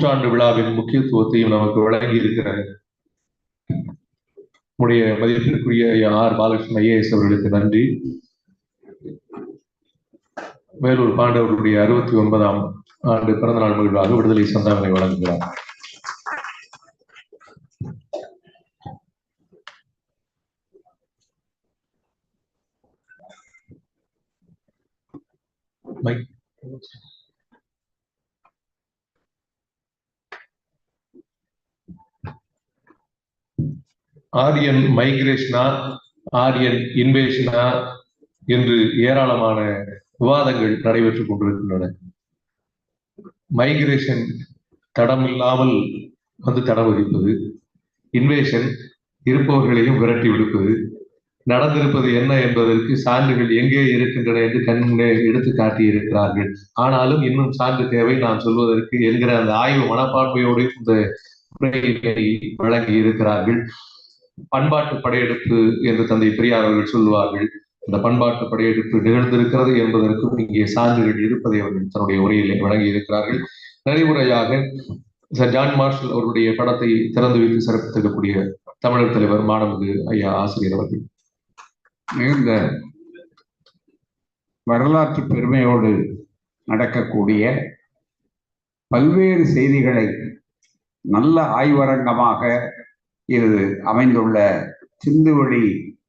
நூற்றாண்டு விழாவின் முக்கியத்துவத்தையும் நமக்கு வழங்கி இருக்கிற நம்முடைய மதிப்பிற்குரிய ஆர் பாலகிருஷ்ணன் ஐஏஎஸ் அவர்களுக்கு நன்றி. வேலூர் பாண்டவர்களுடைய அறுபத்தி ஒன்பதாம் ஆண்டு பிறந்தநாள் மகிழ்வாக விடுதலை சந்தாமனை வழங்குகிறார். Mike. ஆரியன் மைக்ரேஷனா ஆரியன் இன்வேஷனா என்று ஏராளமான விவாதங்கள் நடைபெற்றுக் கொண்டிருக்கின்றன. மைக்ரேஷன் தடம் இல்லாமல் வந்து தடம் வகிப்பது இன்வேஷன் இருப்பவர்களையும் விரட்டி விடுப்பது நடந்திருப்பது என்ன என்பதற்கு சான்றுகள் எங்கே இருக்கின்றன என்று கண்ணே எடுத்து காட்டியிருக்கிறார்கள். ஆனாலும் இன்னும் சான்று தேவை. நான் சொல்வதற்கு என்கிற அந்த ஆய்வு மனப்பான்மையோடு இந்த வழங்கி இருக்கிறார்கள் பண்பாட்டு படையெடுப்பு என்று தந்தை பெரியார் அவர்கள் சொல்லுவார்கள். இந்த பண்பாட்டு படையெடுப்பு நிகழ்ந்திருக்கிறது என்பதற்கும் இங்கே சான்றுகள் இருப்பதை அவர்கள் தன்னுடைய உரையிலே வழங்கி இருக்கிறார்கள் நிறைவுரையாக சார் ஜான் மார்ஷல் அவருடைய படத்தை திறந்து வைத்து சிறப்பித்திருக்கக்கூடிய தமிழர் தலைவர் மாணவகு ஐயா ஆசிரியர் அவர்கள். மிகுந்த வரலாற்று பெருமையோடு நடக்கக்கூடிய பல்வேறு செய்திகளை நல்ல ஆய்வரங்கமாக இது அமைந்துள்ள சிந்துவெளி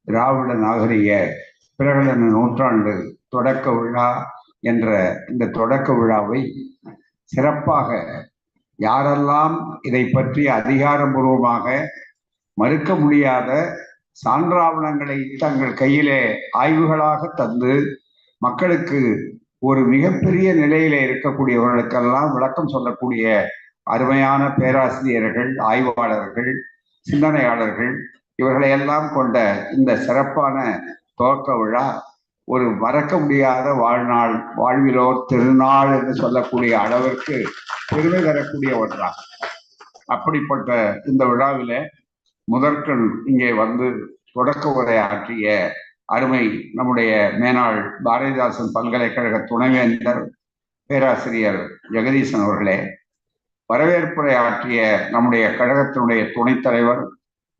திராவிட நாகரிக பிரகடன நூற்றாண்டு தொடக்க விழா என்ற இந்த தொடக்க விழாவை சிறப்பாக யாரெல்லாம் இதை பற்றி அதிகாரபூர்வமாக மறுக்க முடியாத சான்றாவணங்களை தங்கள் கையிலே ஆய்வுகளாக தந்து மக்களுக்கு ஒரு மிகப்பெரிய நிலையில இருக்கக்கூடியவர்களுக்கெல்லாம் விளக்கம் சொல்லக்கூடிய அருமையான பேராசிரியர்கள் ஆய்வாளர்கள் சிந்தனையாளர்கள் இவர்களை எல்லாம் கொண்ட இந்த சிறப்பான துவக்க விழா ஒரு மறக்க முடியாத வாழ்நாள் வாழ்விலோர் திருநாள் என்று சொல்லக்கூடிய அளவிற்கு பெருமை தரக்கூடிய ஒன்றாகும் அப்படிப்பட்ட இந்த விழாவில முதற்கண் இங்கே வந்து தொடக்க உரையாற்றிய ஆற்றிய அருமை நம்முடைய மேனாள் பாரதிதாசன் பல்கலைக்கழக துணைவேந்தர் பேராசிரியர் ஜெகதீசன் அவர்களே வரவேற்புரை ஆற்றிய நம்முடைய கழகத்தினுடைய துணைத் தலைவர்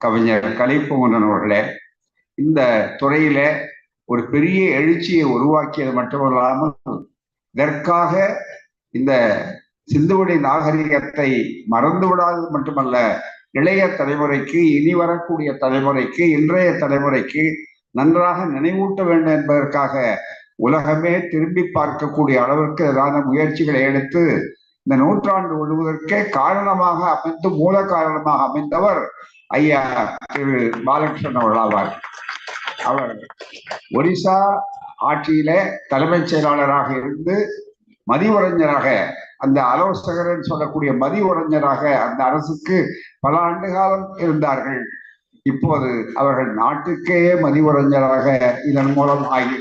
கவிஞர் கலைப்புகுந்தன் அவர்களே இந்த துறையில ஒரு பெரிய எழுச்சியை உருவாக்கியது மட்டுமல்லாமல் இதற்காக இந்த சிந்துவெளி நாகரிகத்தை மறந்து விடாதது மட்டுமல்ல இளைய தலைமுறைக்கு இனி வரக்கூடிய தலைமுறைக்கு இன்றைய தலைமுறைக்கு நன்றாக நினைவூட்ட வேண்டும் என்பதற்காக உலகமே திரும்பி பார்க்கக்கூடிய அளவிற்கு எதிரான முயற்சிகளை எடுத்து இந்த நூற்றாண்டு ஒழுவதற்கே காரணமாக அமைந்து மூல காரணமாக அமைந்தவர் ஐயா திரு பாலகிருஷ்ணன் அவர்கள் ஆவார். அவர் ஒடிசா ஆட்சியில தலைமைச் செயலாளராக இருந்து மதியுரைஞராக அந்த ஆலோசகர் சொல்லக்கூடிய மதியுரைஞராக அந்த அரசுக்கு பல ஆண்டு காலம் இருந்தார்கள். இப்போது அவர்கள் நாட்டுக்கே மதிவுரைஞராக இதன் மூலம் ஆகி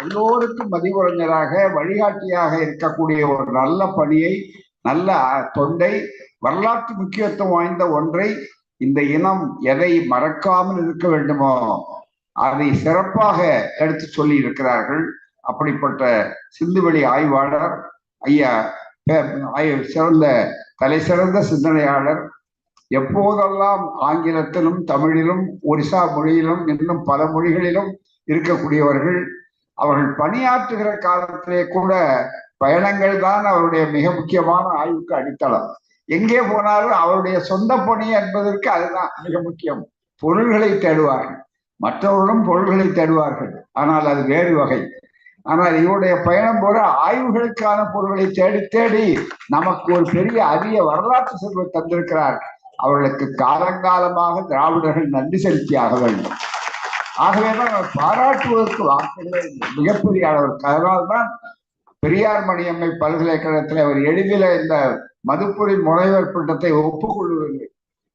எல்லோருக்கும் மதிவுரைஞராக வழிகாட்டியாக இருக்கக்கூடிய ஒரு நல்ல பணியை நல்ல தொண்டை வரலாற்று முக்கியத்துவம் வாய்ந்த ஒன்றை இந்த இனம் எதை மறக்காமல் இருக்க வேண்டுமோ அதை சிறப்பாக எடுத்து சொல்லி இருக்கிறார்கள். அப்படிப்பட்ட சிந்துவெளி ஆய்வாளர் ஐயா சிறந்த தலை சிறந்த சிந்தனையாளர். எப்போதெல்லாம் ஆங்கிலத்திலும் தமிழிலும் ஒரிசா மொழியிலும் இன்னும் பல மொழிகளிலும் இருக்கக்கூடியவர்கள் அவர்கள் பணியாற்றுகிற காலத்திலே கூட பயணங்கள் தான் அவருடைய மிக முக்கியமான ஆய்வுக்கு அடித்தளம். எங்கே போனாலும் அவருடைய சொந்த பணி என்பதற்கு அதுதான் மிக முக்கியம். பொருள்களை தேடுவார்கள். மற்றவர்களும் பொருள்களை தேடுவார்கள். ஆனால் அது வேறு வகை. ஆனால் இவருடைய பயணம் போற ஆய்வுகளுக்கான பொருள்களை தேடி தேடி நமக்கு ஒரு பெரிய அரிய வரலாற்று செல்வம் தந்திருக்கிறார். அவர்களுக்கு காலங்காலமாக திராவிடர்கள் நன்றி செலுத்தியாக வேண்டும். ஆகவேதான் பாராட்டுவதற்கு வாக்குகளே மிகப்பெரிய அளவிற்கு அதனால்தான் பெரியார் மணியம்மை பல்கலைக்கழகத்தில் அவர் எளிதில் இந்த மதுப்புரி முனைவர் பட்டத்தை ஒப்புக்கொள்ளவில்லை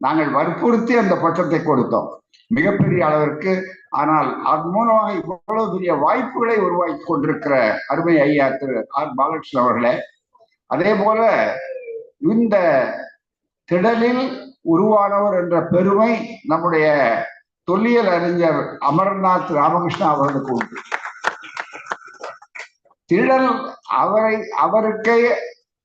நாங்கள் வற்புறுத்தி அந்த பட்டத்தை கொடுத்தோம். மிகப்பெரிய அளவிற்கு. ஆனால் அதன் மூலமாக இவ்வளவு பெரிய வாய்ப்புகளை உருவாக்கி கொண்டிருக்கிற அருமை ஐயா திரு ஆர் பாலகிருஷ்ணன் அவர்களே அதே போல இந்த திடலில் உருவானவர் என்ற பெருமை நம்முடைய தொல்லியல் அறிஞர் அமர்நாத் ராமகிருஷ்ணா அவர்களுக்கு உண்டு. திடல் அவரை அவருக்கே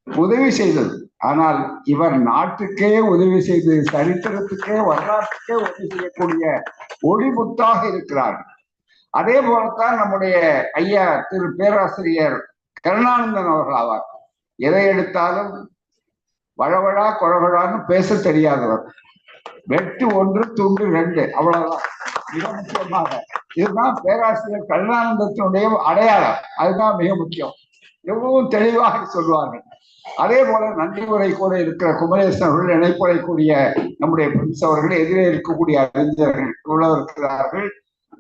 உதவி செய்தது. ஆனால் இவர் நாட்டுக்கே உதவி செய்து சரித்திரத்துக்கே வரலாற்றுக்கே உதவி செய்யக்கூடிய ஒளிமுத்தாக இருக்கிறார். அதே போலத்தான் நம்முடைய ஐயா திரு பேராசிரியர் கருணானந்தன் அவர்கள் ஆவார். எதை எடுத்தாலும் வழவழா குழவழான்னு பேச தெரியாதவர். வெட்டு ஒன்று துண்டு ரெண்டு. அவ்வளவுதான். மிக முக்கியமாக. இதுதான் பேராசிரியர் கருணானந்தத்தினுடைய அடையாளம். அதுதான் மிக முக்கியம். எவ்வளவும் தெளிவாக சொல்வார்கள். அதே போல நன்றி உரை கூட இருக்கிற குமரேசன் அவர்கள் நம்முடைய பிரின்ஸ் அவர்கள் எதிரே இருக்கக்கூடிய அறிஞர்கள் இவ்வளவு இருக்கிறார்கள்.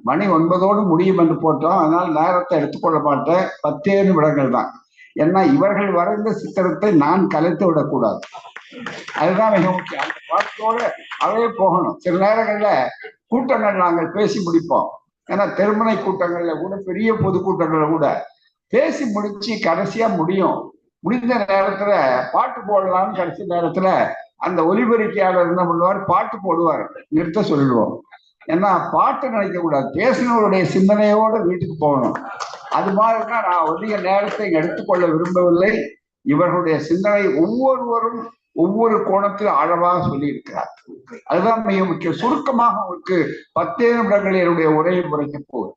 மணி ஒன்பதோடு முடியும் என்று போட்டோம். அதனால் நேரத்தை எடுத்துக்கொள்ள மாட்டேன். பத்தே நிமிடங்கள் தான். ஏன்னா இவர்கள் வரைந்த சித்திரத்தை நான் கலைத்து விடக்கூடாது. அதுதான் மிக முக்கியம். அந்த பாட்டோட அதே போகணும். சில நேரங்களில் கூட்டங்கள் நாங்கள் பேசி முடிப்போம். ஏன்னா தெருமனை கூட்டங்கள்ல கூட பெரிய பொதுக்கூட்டங்கள்ல கூட பேசி முடிச்சு கடைசியா முடியும். முடிந்த நேரத்துல பாட்டு போடலாம்னு கடைசி நேரத்துல அந்த ஒலிபெருக்கியாளர் என்ன பண்ணுவார்? பாட்டு போடுவார். நிறுத்த சொல்லுவோம் ஏன்னா பாட்டு நினைக்க கூடாது. பேசினவருடைய சிந்தனையோட வீட்டுக்கு போகணும். அது மாதிரினா நான் அதிக நேரத்தை எடுத்துக்கொள்ள விரும்பவில்லை. இவர்களுடைய சிந்தனை ஒவ்வொருவரும் ஒவ்வொரு கோணத்தில் ஆழமாக சொல்லியிருக்கிறார். அதுதான் மிக முக்கியம். சுருக்கமாக அவருக்கு பத்தே நிமிடங்கள் என்னுடைய உரையை முறைக்க போகுது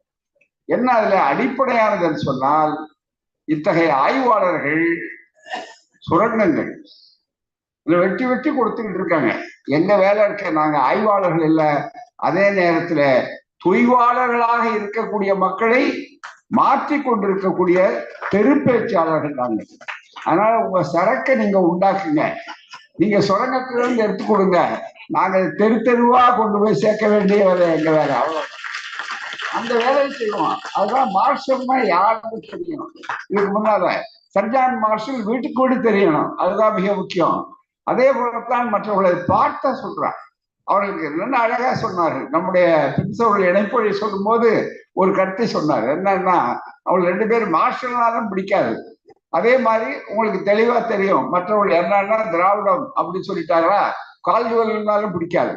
என்ன அதுல அடிப்படையானதுன்னு சொன்னால் இத்தகைய ஆய்வாளர்கள் சுரங்கங்கள். இதுல வெட்டி வெட்டி கொடுத்துக்கிட்டு இருக்காங்க. எங்க வேலை இருக்க? நாங்க ஆய்வாளர்கள் இல்ல. அதே நேரத்துல தொய்வாளர்களாக இருக்கக்கூடிய மக்களை மாற்றி கொண்டிருக்கக்கூடிய தெருப்பேச்சாளர்கள் நாங்க அதனால உங்க சரக்கை நீங்க உண்டாக்குங்க. நீங்க சுரங்கத்திலிருந்து எடுத்து கொடுங்க. நாங்க தெரு தெருவா கொண்டு போய் சேர்க்க வேண்டிய வேலை எங்க வேலை? அவ்வளவு அந்த வேலையை செய்வோம். அதுதான் மார்ஷல்னா யாருக்கு தெரியணும் இதுக்கு முன்னால சர்ஜான் மார்ஷல் வீட்டுக்கு கூட தெரியணும். அதுதான் மிக முக்கியம். அதே போலத்தான் மற்றவர்களை பார்த்த சொல்றான் அவர்களுக்கு என்னென்ன அழகா சொன்னாரு நம்முடைய பிரின்சவர்கள் இணைப்பொழி சொல்லும் போது ஒரு கருத்தை சொன்னார். என்னன்னா அவங்க ரெண்டு பேரும் மார்ஷல்னாலும் பிடிக்காது. அதே மாதிரி உங்களுக்கு தெளிவா தெரியும் மற்றவர்கள் என்னன்னா திராவிடம் அப்படின்னு சொல்லிட்டாங்களா? கால்ஜுவல்னாலும் பிடிக்காது.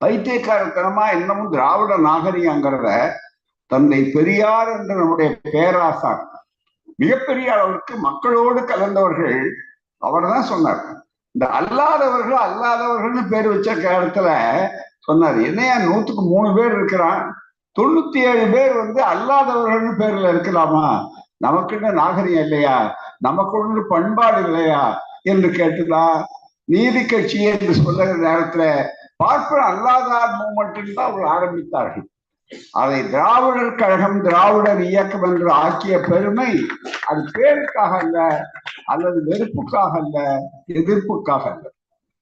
பைத்தியக்காரத்தனமா இன்னமும் திராவிட நாகரிகங்கிறத தந்தை பெரியார் என்ற நம்முடைய பேராசார் மிகப்பெரிய அளவிற்கு மக்களோடு கலந்தவர்கள் அவர் தான் சொன்னார். இந்த அல்லாதவர்கள் அல்லாதவர்கள்னு பேர் வச்ச காலத்துல சொன்னார் என்னையா நூத்துக்கு மூணு பேர் இருக்கிறான்? தொண்ணூத்தி ஏழு பேர் வந்து அல்லாதவர்கள்னு பேர்ல இருக்கலாமா? நமக்குன்னு நாகரிகம் இல்லையா? நமக்கு பண்பாடு இல்லையா? என்று கேட்டுதா? நீதி கட்சி என்று சொல்லுகிற நேரத்துல பார்ப்பன அல்லாதார் மூமெண்ட் தான் அவர் ஆரம்பித்தார்கள். அதை திராவிடர் கழகம் திராவிடர் இயக்கம் என்று ஆக்கிய பெருமை அது பேருக்காக அல்ல அல்லது வெறுப்புக்காக அல்ல எதிர்ப்புக்காக அல்ல.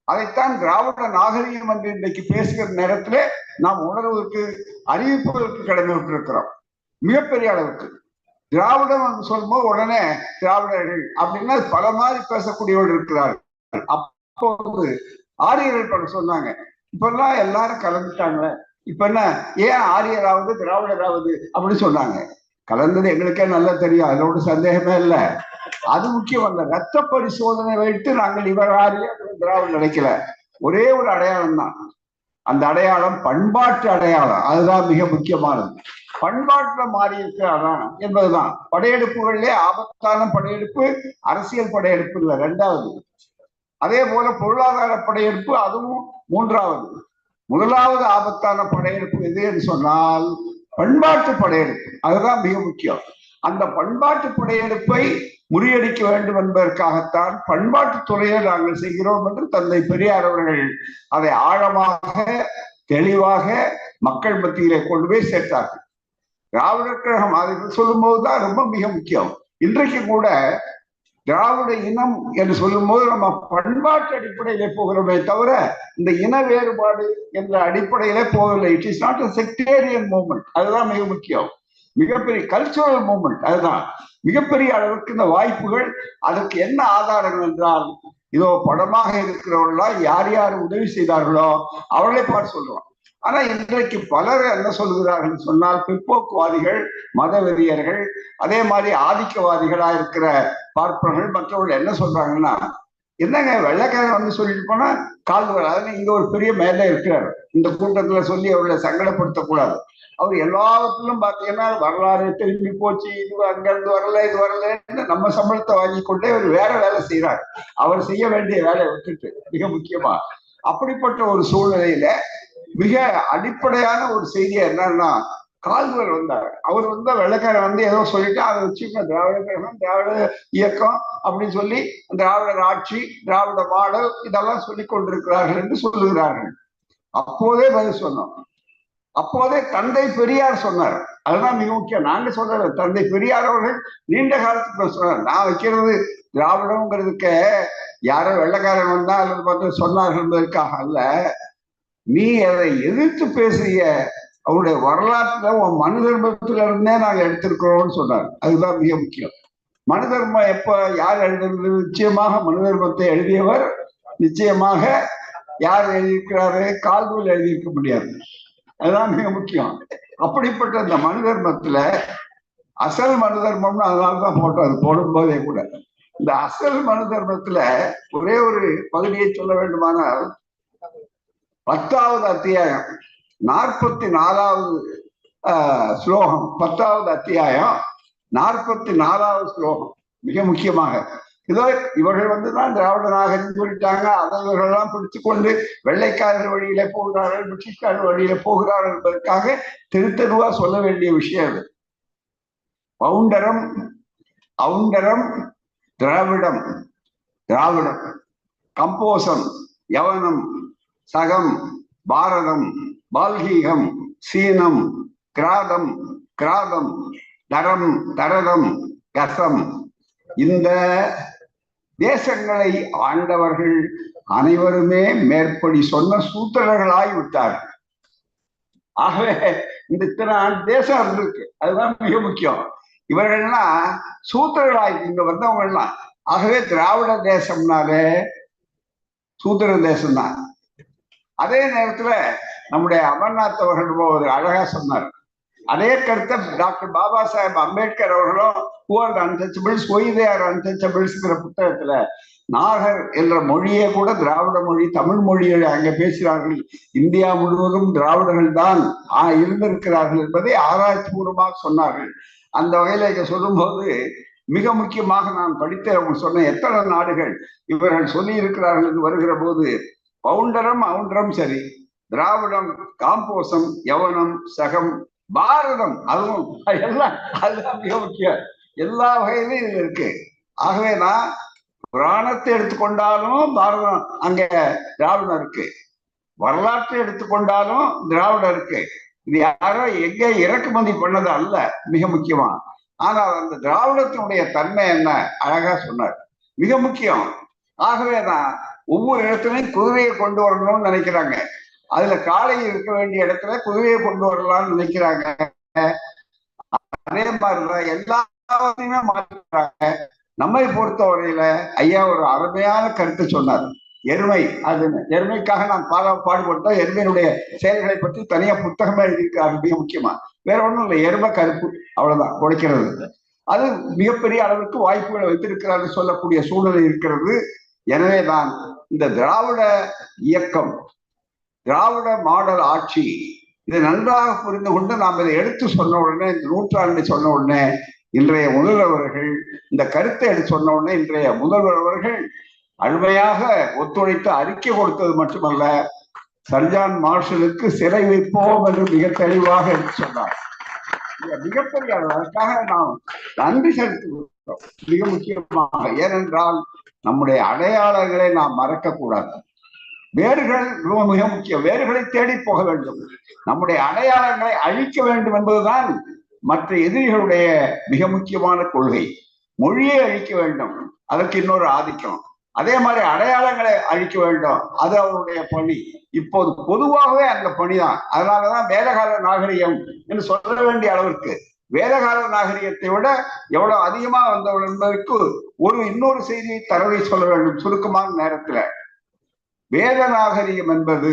அதைத்தான் திராவிட நாகரிகம் என்று இன்றைக்கு பேசுகிற நேரத்துல நாம் உணர்வதற்கு அறிவிப்புகளுக்கு கடமைப்பட்டிருக்கிறோம். மிகப்பெரிய அளவுக்கு. திராவிடம் சொல்லும்போது உடனே திராவிடர்கள் அப்படின்னா பல மாதிரி பேசக்கூடியவர்கள் இருக்கிறார்கள். அப்போது ஆரியர்கள் பல சொன்னாங்க. இப்பெல்லாம் எல்லாரும் கலந்துட்டாங்க இப்ப என்ன? ஏன் ஆரியராவது திராவிடராவது அப்படின்னு சொன்னாங்க. கலந்தது எங்களுக்கே நல்லா தெரியும். அதோட சந்தேகமே இல்லை. அது முக்கியம் அல்ல. ரத்த பரிசோதனை வைத்து நாங்கள் இவர் ஆரியர் திராவிட நினைக்கல. ஒரே ஒரு அடையாளம் தான் அந்த அடையாளம் பண்பாட்டு அடையாளம். அதுதான் மிக முக்கியமானது. பண்பாட்டுல மாறி அதான் என்பதுதான். படையெடுப்புகளிலே ஆபத்தான படையெடுப்பு அரசியல் படையெடுப்பு இல்லை ரெண்டாவது. அதே போல பொருளாதார படையெடுப்பு அதுவும் மூன்றாவது. முதலாவது ஆபத்தான படையெடுப்பு எது என்று சொன்னால் பண்பாட்டு படையெடுப்பு. அதுதான் மிக முக்கியம். அந்த பண்பாட்டு படையெடுப்பை முறியடிக்க வேண்டும் என்பதற்காகத்தான் பண்பாட்டு துறையை நாங்கள் செய்கிறோம் என்று தந்தை பெரியார் அவர்கள் அதை ஆழமாக தெளிவாக மக்கள் மத்தியிலே கொண்டு போய் சேர்த்தார்கள். திராவிடர் கழகம் அதை சொல்லும் போதுதான் ரொம்ப மிக முக்கியம். இன்றைக்கு கூட திராவிட இனம் என்று சொல்லும் போது நம்ம பண்பாட்டு அடிப்படையிலே போகிறோமே தவிர இந்த இன வேறுபாடு என்ற அடிப்படையிலே போகவில்லை. It is not a sectarian movement அதுதான் மிக முக்கியம். மிகப்பெரிய கல்ச்சுரல் மூமெண்ட் அதுதான். மிகப்பெரிய அளவுக்கு இந்த வாய்ப்புகள் அதற்கு என்ன ஆதாரம் என்றால் இதோ படமாக இருக்கிறவர்களா யார் யார் உதவி செய்தார்களோ அவர்களே பார்த்து சொல்றோம் ஆனா இன்றைக்கு பலர் என்ன சொல்கிறார்கள் சொன்னால் பிற்போக்குவாதிகள் மதவெறியர்கள் அதே மாதிரி ஆதிக்கவாதிகளா இருக்கிற பார்ப்பனர்கள் மற்றவர்கள் என்ன சொல்றாங்கன்னா என்னங்க வெள்ளைக்காரன் வந்து சொல்லிட்டு போனா கால்வர் அதுல இங்க ஒரு பெரிய மேலே இருக்கிறார். இந்த கூட்டத்துல சொல்லி அவர்களை சங்கடப்படுத்தக்கூடாது. அவர் எல்லாத்திலும் பாத்தீங்கன்னா வரலாறு திரும்பி போச்சு இது அங்க இருந்து வரல இது வரலன்னு நம்ம சம்பளத்தை வாங்கி கொண்டே அவர் வேற வேலை செய்யறாரு அவர் செய்ய வேண்டிய வேலையை விட்டுட்டு மிக முக்கியமா. அப்படிப்பட்ட ஒரு சூழ்நிலையில மிக அடிப்படையான ஒரு செய்தியா என்னன்னா கால்வர் வந்தார் அவர் வந்து வெள்ளைக்காரன் வந்து ஏதோ சொல்லிட்டு அதை வச்சு திராவிட கழகம் திராவிட இயக்கம் அப்படின்னு சொல்லி திராவிடர் ஆட்சி திராவிட மாடல் இதெல்லாம் சொல்லி கொண்டிருக்கிறார்கள் என்று சொல்லுகிறார்கள். அப்போதே பதில் சொன்னோம். அப்போதே தந்தை பெரியார் சொன்னார். அதுதான் மிக முக்கியம். நாங்க சொல்றது தந்தை பெரியார் அவர்கள் நீண்ட காலத்துக்கு சொன்னார். நான் வைக்கிறது திராவிடம்ங்கிறதுக்கு யாரோ வெள்ளக்காரன் வந்தா அல்லது பார்த்து சொன்னார்கள் என்பதற்காக அல்ல. நீ அதை எதிர்த்து பேசிய அவருடைய வரலாற்றுல உன் மனு தர்மத்துல இருந்தே நாங்க எடுத்திருக்கிறோம்னு சொன்னார். அதுதான் மிக முக்கியம். மனு தர்மம் எப்ப யார் எழுதுறது நிச்சயமாக மனு தர்மத்தை எழுதியவர் நிச்சயமாக யார் எழுதியிருக்கிறாரு? கால்வில் எழுதியிருக்க முடியாது. அதுதான் மிக முக்கியம். அப்படிப்பட்ட இந்த மனு தர்மத்துல அசல் மனு தர்மம்னு அதனாலதான் போட்டோம். அது போடும் போதே கூட. இந்த அசல் மனு தர்மத்துல ஒரே ஒரு பகுதியை சொல்ல வேண்டுமானால் பத்தாவது அத்தியாயம் நாற்பத்தி நாலாவது ஆஹ், ஸ்லோகம் பத்தாவது அத்தியாயம் நாற்பத்தி நாலாவது ஸ்லோகம் மிக முக்கியமாக. இதோ இவர்கள் வந்துதான் திராவிட நாகரிகம் சொல்லிட்டாங்க அதை இவர்கள்லாம் பிடிச்சு கொண்டு வெள்ளைக்காரர் வழியில போகிறார்கள் பிரிட்டிஷ்காரர் வழியில போகிறார்கள் என்பதற்காக திருத்தருவா சொல்ல வேண்டிய விஷயம் அது. பவுண்டரம் அவுண்டரம் திராவிடம் திராவிடம் கம்போசம் யவனம் சகம் பாரதம் பால்கீகம் சீனம் கிராதம் கிராதம் தரம் தரதம் கசம். இந்த தேசங்களை ஆண்டவர்கள் அனைவருமே மேற்படி சொன்ன சூத்திரர்களாய் விட்டார்கள் ஆகவே இந்த இத்தனை தேசம் இருந்திருக்கு. அதுதான் மிக முக்கியம். இவர்கள்லாம் சூத்திரர்களாய் இங்க வந்தவங்க எல்லாம் ஆகவே திராவிட தேசம்னாலே சூத்திர தேசம்தான். அதே நேரத்துல நம்முடைய அமர்நாத் அவர்கள் ஒரு அழகா சொன்னார். அதே கருத்தை டாக்டர் பாபா சாஹேப் அம்பேத்கர் அவர்களும் who are untouchables why they are அன்டச்சபிள்ஸ்ங்கிற புத்தகத்துல நாகர் என்ற மொழியே கூட திராவிட மொழி தமிழ் மொழியை அங்க பேசுகிறார்கள். இந்தியா முழுவதும் திராவிடர்கள் தான் இருந்திருக்கிறார்கள் என்பதை ஆராய்ச்சி பூர்வமாக சொன்னார்கள். அந்த வகையில இதை சொல்லும்போது மிக முக்கியமாக நான் படித்த அவங்க சொன்ன எத்தனை நாடுகள் இவர்கள் சொல்லி இருக்கிறார்கள் என்று வருகிற போது பவுண்டரம் அவுண்டரம் சரி. திராவிடம் காம்போசம் யவனம் சகம் பாரதம் அதுவும் எல்லாம் அதுதான் மிக முக்கியம். எல்லா வகையிலும் இது இருக்கு. ஆகவே நான் புராணத்தை எடுத்துக்கொண்டாலும் பாரதம் அங்க திராவிடம் இருக்கு. வரலாற்றை எடுத்துக்கொண்டாலும் திராவிடம் இருக்கு. இது யாரோ எங்க இறக்குமதி பண்ணது அல்ல மிக முக்கியமா ஆனால் அந்த திராவிடத்தினுடைய தன்மை என்ன? அழகா சொன்னார். மிக முக்கியம். ஆகவே தான் ஒவ்வொரு இடத்துலயும் குதிரையை கொண்டு வரணும்னு நினைக்கிறாங்க. அதுல காளை இருக்க வேண்டிய இடத்துல குதிரையை கொண்டு வரலாம்னு நினைக்கிறாங்க. அதே மாதிரிதான் எல்லாத்தையுமே மாற்றுறாங்க. நம்மை பொறுத்தவரையில ஐயா ஒரு அருமையான கருத்து சொன்னார். எருமை அது எருமைக்காக நான் பாடா பாடுபட்டோம் எருமையினுடைய செயல்களை பற்றி தனியா புத்தகமே எழுதியிருக்காரு மிக முக்கியமா. வேற ஒண்ணும் இல்லை எருமை கருப்பு அவ்வளவுதான் உடைக்கிறது. அது மிகப்பெரிய அளவுக்கு வாய்ப்புகளை வைத்திருக்கிறாரு சொல்லக்கூடிய சூழ்நிலை இருக்கிறது. எனவே தான் இந்த திராவிட இயக்கம் திராவிட மாடல் ஆட்சி இதை நன்றாக புரிந்து கொண்டு நாம் இதை எடுத்து சொன்ன உடனே இந்த நூற்றாண்டு சொன்ன உடனே இன்றைய முதல்வர்கள் இந்த கருத்தை எடுத்து சொன்ன உடனே இன்றைய முதல்வர் அவர்கள் அழுமையாக ஒத்துழைத்து அறிக்கை கொடுத்தது மட்டுமல்ல சர்ஜான் மார்ஷலுக்கு சிறை வைப்போம் என்று மிக தெளிவாக எடுத்து சொன்னார். மிகப்பெரிய அதற்காக நாம் நன்றி செலுத்துகிறோம். மிக முக்கியமாக ஏனென்றால் நம்முடைய அடையாளங்களை நாம் மறக்கக்கூடாது. வேர்கள் ரொம்ப மிக முக்கியம். வேர்களை தேடி போக வேண்டும். நம்முடைய அடையாளங்களை அழிக்க வேண்டும் என்பதுதான் மற்ற எதிரிகளுடைய மிக முக்கியமான கொள்கை. மொழியை அழிக்க வேண்டும். அதற்கு இன்னொரு ஆதிக்கம். அதே மாதிரி அடையாளங்களை அழிக்க வேண்டும். அது அவருடைய பணி. இப்போது பொதுவாகவே அந்த பணிதான். அதனாலதான் வேதகால நாகரிகம் என்று சொல்ல வேண்டிய அளவிற்கு வேதகால நாகரிகத்தை விட எவ்வளவு அதிகமா வந்தவள் என்பதற்கு ஒரு இன்னொரு செய்தியை தரவை சொல்ல வேண்டும் சுருக்கமான நேரத்துல. வேத நாகரிகம் என்பது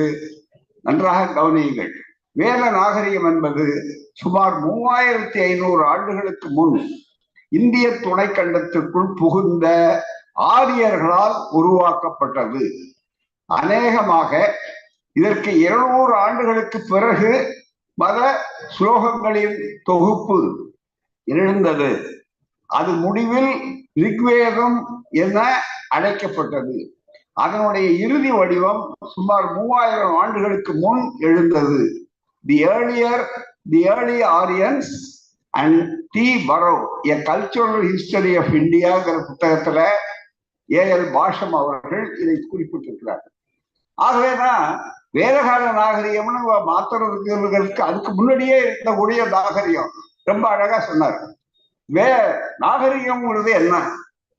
நன்றாக கவனியுங்கள். வேத நாகரிகம் என்பது சுமார் மூவாயிரத்தி ஐநூறு ஆண்டுகளுக்கு முன் இந்திய துணைக்கண்டத்திற்குள் புகுந்த ஆரியர்களால் உருவாக்கப்பட்டது. அநேகமாக இதற்கு இருநூறு ஆண்டுகளுக்கு பிறகு பல ஸ்லோகங்களின் தொகுப்பு எழுந்தது. அது முடிவில் ரிக்வேதம் என அழைக்கப்பட்டது. அதனுடைய இறுதி வடிவம் சுமார் மூவாயிரம் ஆண்டுகளுக்கு முன் எழுந்தது. The earlier the early Aryans and T Burrow a cultural history of இந்தியாங்கிற புத்தகத்துல ஏ எல் பாஷம் அவர்கள் இதை குறிப்பிட்டிருக்கிறார். ஆகவேதான் வேதகால நாகரிகம்னு மாத்துறதுக்கு அதுக்கு முன்னாடியே இருந்தக்கூடிய நாகரிகம். ரொம்ப அழகா சொன்னார். வே நாகரிகம்ங்கிறது என்ன?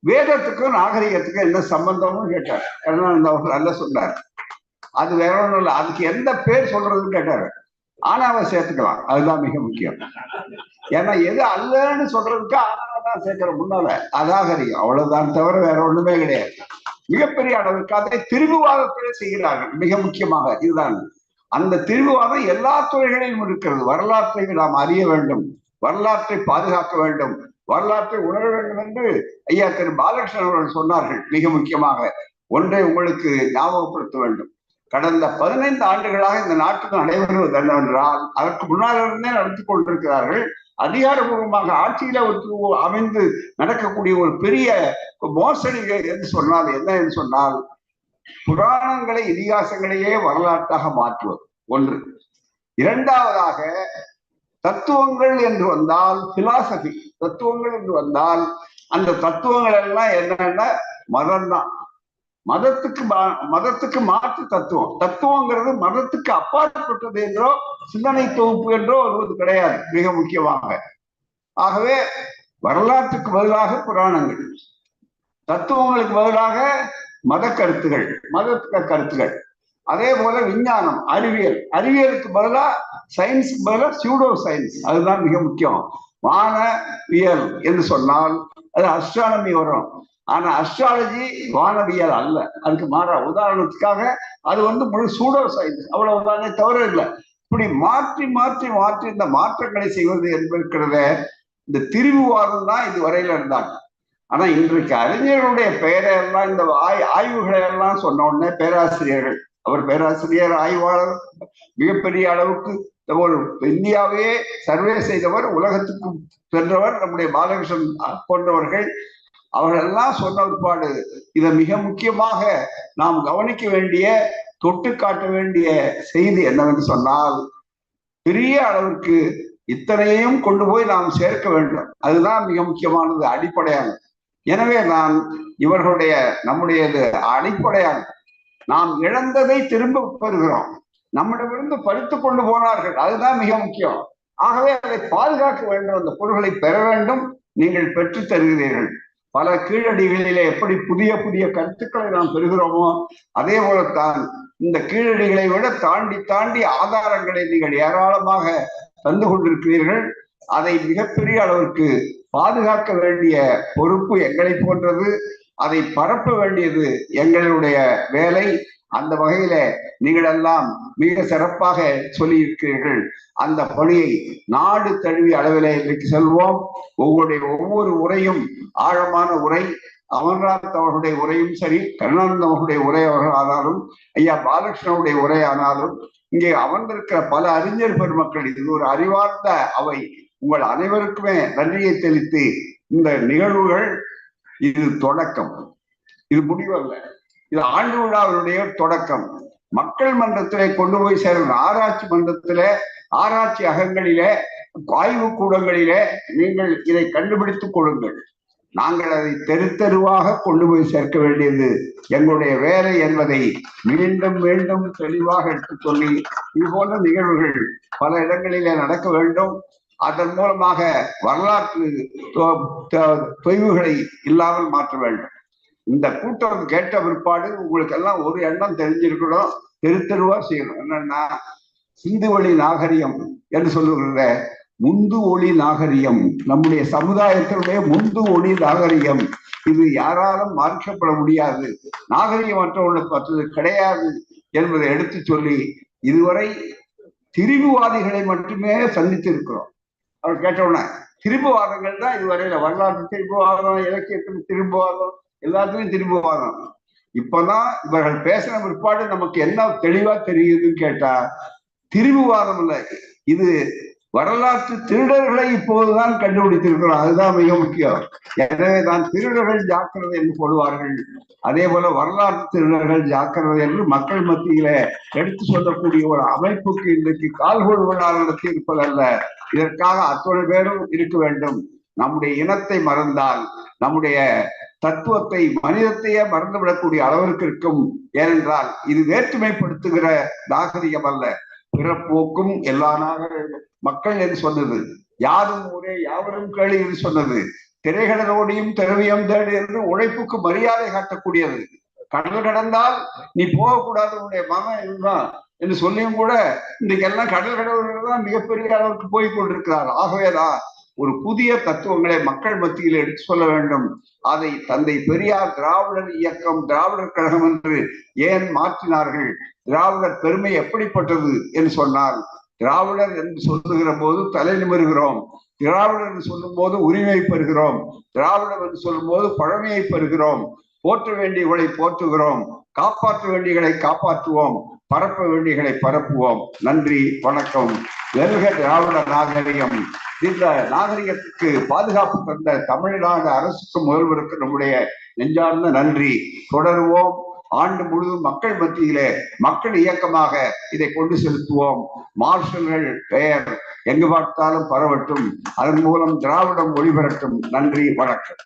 வேதத்துக்கும் நாகரிகத்துக்கும் என்ன சம்பந்தம்னு கேட்டார். கருணானந்த அவர்கள் அல்ல சொன்னார். அது வேற ஒன்றும் இல்லை. அதுக்கு எந்த பேர் சொல்றதுன்னு கேட்டாரு. ஆனாவை சேர்த்துக்கலாம். அதுதான் மிக முக்கியம். ஏன்னா எது அல்லன்னு சொல்றதுக்கு ஆனா தான் சேர்க்கிற முன்னால. அதாகரியம் அவ்வளவுதான் தவிர வேற ஒண்ணுமே கிடையாது. மிகப்பெரிய அளவிற்கு அதை திருவுவாதத்திலே செய்கிறார்கள். மிக முக்கியமாக இதுதான். அந்த திருவுவாதம் எல்லா துறைகளிலும் இருக்கிறது. வரலாற்றை நாம் அறிய வேண்டும். வரலாற்றை பாதுகாக்க வேண்டும். வரலாற்றை உணர வேண்டும் என்று ஐயா திரு பாலகிருஷ்ணன் அவர்கள் சொன்னார்கள். மிக முக்கியமாக. ஒன்றை உங்களுக்கு ஞாபகப்படுத்த வேண்டும். கடந்த பதினைந்து ஆண்டுகளாக இந்த நாட்டுக்கு நடைபெறுவது என்னவென்றால் அதற்கு முன்னாலிருந்தே நடத்தி கொண்டிருக்கிறார்கள். அதிகாரபூர்வமாக ஆட்சியில ஒரு அமைந்து நடக்கக்கூடிய ஒரு பெரிய மோசடிகள் என்று சொன்னால் என்ன என்று சொன்னால் புராணங்களை இதிகாசங்களையே வரலாற்றாக மாற்றுவது ஒன்று. இரண்டாவதாக தத்துவங்கள் என்று வந்தால் பிலாசபி தத்துவங்கள் என்று வந்தால் அந்த தத்துவங்கள் எல்லாம் என்னன்னா மதம் தான் மதத்துக்கு மதத்துக்கு மாற்று தத்துவம். தத்துவங்கிறது மதத்துக்கு அப்பாற்பட்டது என்றோ சிந்தனை தொகுப்பு என்றோ வருவது கிடையாது. மிக முக்கியமாக. ஆகவே வரலாற்றுக்கு பதிலாக புராணங்கள். தத்துவங்களுக்கு பதிலாக மத கருத்துகள் மத கருத்துகள். அதே போல விஞ்ஞானம் அறிவியல். அறிவியலுக்கு பதிலா சயின்ஸுக்கு பதிலா சியூடோ சயின்ஸ் அதுதான் மிக முக்கியம். வானவியல் என்று சொன்னால் அது அஸ்ட்ரானமி வரும். ஆனா அஸ்ட்ராலஜி வானவியல் அல்ல. அதுக்கு மாறா உதாரணத்துக்காக அது வந்து முழு சூடோ சயின்ஸ் அவ்வளவுதானே தவறு இல்லை. இப்படி மாற்றி மாற்றி மாற்றி இந்த மாற்றங்களை செய்வது என்பிருக்கிறத இந்த திரிவுவாதம் தான் இது வரையில இருந்தாங்க ஆனா இன்றைக்கு அறிஞர்களுடைய பெயரை எல்லாம் இந்த ஆய் ஆய்வுகளை எல்லாம் சொன்ன உடனே பேராசிரியர்கள் அவர் பேராசிரியர் ஆய்வாளர் மிகப்பெரிய அளவுக்கு ஒரு இந்தியாவையே சர்வே செய்தவர் உலகத்துக்கு சென்றவர் நம்முடைய பாலகிருஷ்ணன் போன்றவர்கள் அவர்களெல்லாம் சொன்ன பிற்பாடு இதை மிக முக்கியமாக நாம் கவனிக்க வேண்டிய தொட்டு காட்ட வேண்டிய செய்தி என்னவென்று சொன்னால் பெரிய அளவிற்கு இத்தனையும் கொண்டு போய் நாம் சேர்க்க வேண்டும். அதுதான் மிக முக்கியமானது அடிப்படையானது. எனவே நான் இவர்களுடைய நம்முடையது அடிப்படையானது. நாம் இழந்ததை திரும்ப பெறுகிறோம். நம்மிடமிருந்து பறித்து கொண்டு போனார்கள். அதுதான் மிக முக்கியம். ஆகவே அதை பாதுகாக்க வேண்டும். அந்த பொருள்களை பெற வேண்டும். நீங்கள் பெற்று தருகிறீர்கள். பல கீழடிகளிலே எப்படி புதிய புதிய கருத்துக்களை நாம் பெறுகிறோமோ அதே போலத்தான் இந்த கீழடிகளை விட தாண்டி தாண்டி ஆதாரங்களை நீங்கள் ஏராளமாக தந்து கொண்டிருக்கிறீர்கள். அதை மிகப்பெரிய அளவிற்கு பாதுகாக்க வேண்டிய பொறுப்பு எங்களை போன்றது. அதை பரப்ப வேண்டியது எங்களுடைய வேலை. அந்த வகையில நீங்கள் எல்லாம் மிக சிறப்பாக சொல்லி இருக்கிறீர்கள் அந்த பணியை நாடு தழுவிய அளவில இன்றைக்கு செல்வோம். உங்களுடைய ஒவ்வொரு உரையும் ஆழமான உரை. அமர்நாத் அவர்களுடைய உரையும் சரி கருணானந்த அவர்களுடைய உரை ஆனாலும் ஐயா பாலகிருஷ்ணனுடைய உரை ஆனாலும் இங்கே அமர்ந்திருக்கிற பல அறிஞர் பெருமக்கள் இது ஒரு அறிவார்ந்த அவை. உங்கள் அனைவருக்குமே நன்றியை தெளித்து இந்த நிகழ்வுகள் இது தொடக்கம். இது முடிவல்ல. இது ஆண்டு விழாவினுடைய தொடக்கம். மக்கள் மன்றத்திலே கொண்டு போய் சேரும். ஆராய்ச்சி மன்றத்திலே ஆராய்ச்சி அகங்களிலே ஆய்வு கூடங்களிலே நீங்கள் இதை கண்டுபிடித்துக் கொள்ளுங்கள். நாங்கள் அதை தெரு தெருவாக கொண்டு போய் சேர்க்க வேண்டியது. எங்களுடைய வேலை என்பதை மீண்டும் மீண்டும் தெளிவாக எடுத்து சொல்லி இது போன்ற நிகழ்வுகள் பல இடங்களிலே நடக்க வேண்டும். அதன் மூலமாக வரலாற்று தொய்வுகளை இல்லாமல் மாற்ற வேண்டும். இந்த கூட்டம் கேட்ட பிற்பாடு உங்களுக்கு எல்லாம் ஒரு எண்ணம் தெரிஞ்சிருக்கணும். தெரு தெருவா செய்யணும். என்னன்னா சிந்து வழி நாகரிகம் என்று சொல்லுகிற முந்து ஒளி நாகரிகம் நம்முடைய சமுதாயத்தினுடைய முந்து ஒளி நாகரிகம். இது யாராலும் மாற்றப்பட முடியாது. நாகரிகம் நாகரிகமற்றவர்களுக்கு மற்றது கிடையாது என்பதை எடுத்து சொல்லி இதுவரை திரிபுவாதிகளை மட்டுமே சந்தித்திருக்கிறோம். அவர் கேட்டவுடனே திரும்புவாதங்கள் தான் இதுவரையில வரலாற்று திரும்புவாதம் இலக்கியத்தின் திரும்புவாதம் எல்லாத்துலயும் திரும்புவாதம் இப்பதான் இவர்கள் பேசின பிற்பாடு நமக்கு என்ன தெளிவா தெரியுதுன்னு கேட்டா திரும்புவாதம் இல்லை. இது வரலாற்று திருடர்களை இப்போதுதான் கண்டுபிடித்திருக்கிறோம். அதுதான் மிக முக்கியம். எனவே தான் திருடர்கள் ஜாக்கிரதை என்று போடுவார்கள். அதே போல வரலாற்று திருடர்கள் ஜாக்கிரதை என்று மக்கள் மத்தியில எடுத்து சொல்லக்கூடிய ஒரு அமைப்புக்கு இன்றைக்கு கால் விழா நடத்தி இருப்பதல்ல இதற்காக அத்தனை பேரும் இருக்க வேண்டும். நம்முடைய இனத்தை மறந்தால் நம்முடைய தத்துவத்தை மனிதத்தையே மறந்துவிடக்கூடிய அளவிற்கு இருக்கும். ஏனென்றால் இது வேற்றுமைப்படுத்துகிற நாகரிகம் அல்ல. பிறப்போக்கும் எல்லா நாகர மக்கள் என்று சொன்னது. யாரும் ஊரே யாவரும் கேளு என்று சொன்னது. திரைகடலோடியும் திரவியம் தேடு என்று உழைப்புக்கு மரியாதை காட்டக்கூடியது. கடல் கடந்தால் நீ போகக்கூடாது உன்னுடைய மகன் இதுதான் என்று சொல்லியும் கூட இன்றைக்கு எல்லாம் கடல் கடவுள் தான் மிகப்பெரிய அளவுக்கு போய் கொண்டிருக்கிறார் ஆகவேதான் ஒரு புதிய தத்துவங்களை மக்கள் மத்தியில் எடுத்து சொல்ல வேண்டும். அதை தந்தை பெரியார் திராவிடர் இயக்கம் திராவிடர் கழகம் என்று ஏன் மாற்றினார்கள்? திராவிடர் பெருமை எப்படிப்பட்டது என்று சொன்னால் திராவிடர் என்று சொல்லுகிற போது தலை நிமிர்கிறோம். திராவிடர் என்று சொல்லும் போது உரிமை பெறுகிறோம். திராவிடர் என்று சொல்லும் போது பழமையை பெறுகிறோம். போற்ற வேண்டியவர்களை போற்றுகிறோம். காப்பாற்ற வேண்டியகளை காப்பாற்றுவோம். பரப்ப வேண்டியகளை பரப்புவோம். நன்றி வணக்கம். வெல்க திராவிட நாகரிகம். இந்த நாகரிகத்துக்கு பாதுகாப்பு தந்த தமிழ்நாடு அரசுக்கு முதல்வருக்கு நம்முடைய நெஞ்சார்ந்த நன்றி. தொடருவோம். ஆண்டு முழுவதும் மக்கள் மத்தியிலே மக்கள் இயக்கமாக இதை கொண்டு செலுத்துவோம். மார்ஷல்கள் பெயர் எங்கு பார்த்தாலும் பரவட்டும். அதன் மூலம் திராவிடம் ஒளிபெறட்டும் நன்றி. வணக்கம்.